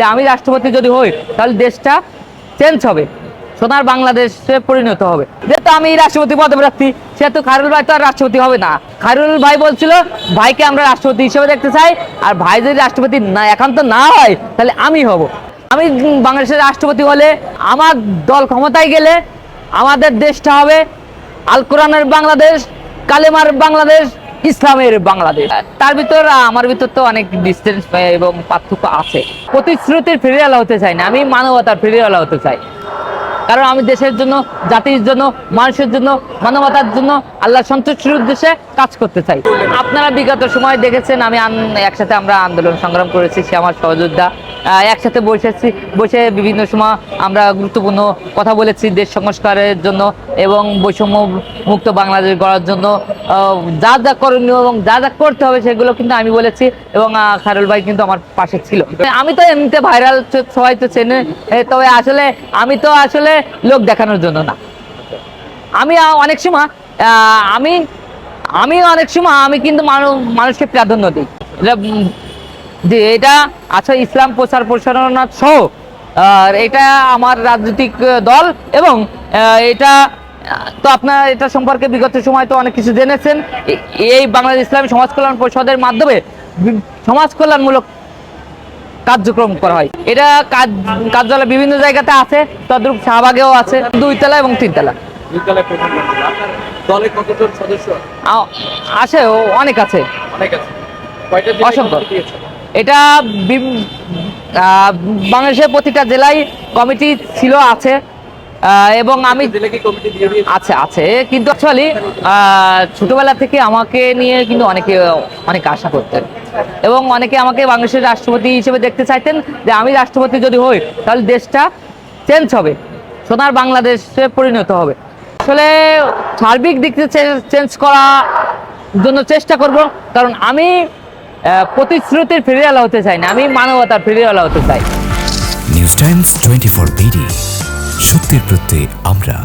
যে আমি রাষ্ট্রপতি যদি হই, তাহলে দেশটা চেঞ্জ হবে, সোনার বাংলাদেশে পরিণত হবে। যেহেতু আমি রাষ্ট্রপতি পদে প্রার্থী, সেহেতু খায়রুল ভাই তো আর রাষ্ট্রপতি হবে না। খায়রুল ভাই বলছিল, ভাইকে আমরা রাষ্ট্রপতি হিসেবে দেখতে চাই, আর ভাই যদি রাষ্ট্রপতি না এখন তো না হয়, তাহলে আমি হব। আমি বাংলাদেশের রাষ্ট্রপতি হলে আমার দল ক্ষমতায় গেলে আমাদের দেশটা হবে আল কোরআনের বাংলাদেশ, কালেমার বাংলাদেশ ইসলামের বাংলাদেশ। তার ভিতর আমার ভিতর তো অনেক ডিস্টেন্স এবং পার্থক্য আছে। প্রতিশ্রুতির ফেরিওয়ালা হতে চাই না, আমি মানবতার ফেরিওয়ালা হতে চাই। কারণ আমি দেশের জন্য, জাতির জন্য, মানুষের জন্য, মানবতার জন্য আল্লাহ সন্তুষ্টির উদ্দেশ্যে কাজ করতে চাই। আপনারা বিগত সময় দেখেছেন, আমি একসাথে আমরা আন্দোলন সংগ্রাম করেছি, সে আমার সহযোদ্ধা। একসাথে বসেছি, বসে বিভিন্ন সময় আমরা গুরুত্বপূর্ণ কথা বলেছি দেশ সংস্কারের জন্য এবং বৈষম্য মুক্ত বাংলাদেশ গড়ার জন্য। যা যা করণীয় এবং যা যা করতে হবে সেগুলো কিন্তু আমি বলেছি এবং খারুল ভাই কিন্তু আমার পাশে ছিল। আমি তো এমনিতে ভাইরাল সবাই তো চেনে। তবে আসলে আমি তো আসলে লোক দেখানোর জন্য না। আমি অনেক সময় আমি আমি অনেক সময় আমি কিন্তু মানু- মানুষকে প্রাধান্য দিই। যে এটা আছে ইসলাম প্রচার প্রসারণা সহ আর এটা আমার রাজনৈতিক দল এবং এটা তো আপনারা এটা সম্পর্কে বিগত সময় তো অনেক কিছু জেনেছেন। এই বাংলাদেশ ইসলামী সমাজ কল্যাণ পরিষদের মাধ্যমে সমাজ কল্যাণমূলক কার্যক্রম করা হয়। এটা কাজ কার্যালয় বিভিন্ন জায়গাতে আছে তদ্রুপ শাহবাগেও আছে দুইতলা এবং তিনতলা। আছে? ও অনেক আছে। অসংখ্য। এটা বাংলাদেশের প্রতিটা জেলায় কমিটি ছিল আছে। এবং আমি আছে আছে। কিন্তু অ্যাকচুয়ালি ছোটবেলা থেকে আমাকে নিয়ে কিন্তু অনেকে অনেক আশা করতেন। এবং অনেকে আমাকে বাংলাদেশের রাষ্ট্রপতি হিসেবে দেখতে চাইতেন যে আমি রাষ্ট্রপতি যদি হই তাহলে দেশটা চেঞ্জ হবে। সোনার বাংলাদেশে পরিণত হবে। আসলে সার্বিক দিক থেকে চেঞ্জ করা জন্য চেষ্টা করব। কারণ আমি প্রতিশ্রুতির ফেরিওয়ালা হতে চাই না, আমি মানবতার ফেরিওয়ালা হতে চাই। News times twenty four BD সত্যের প্রত্যে আমরা।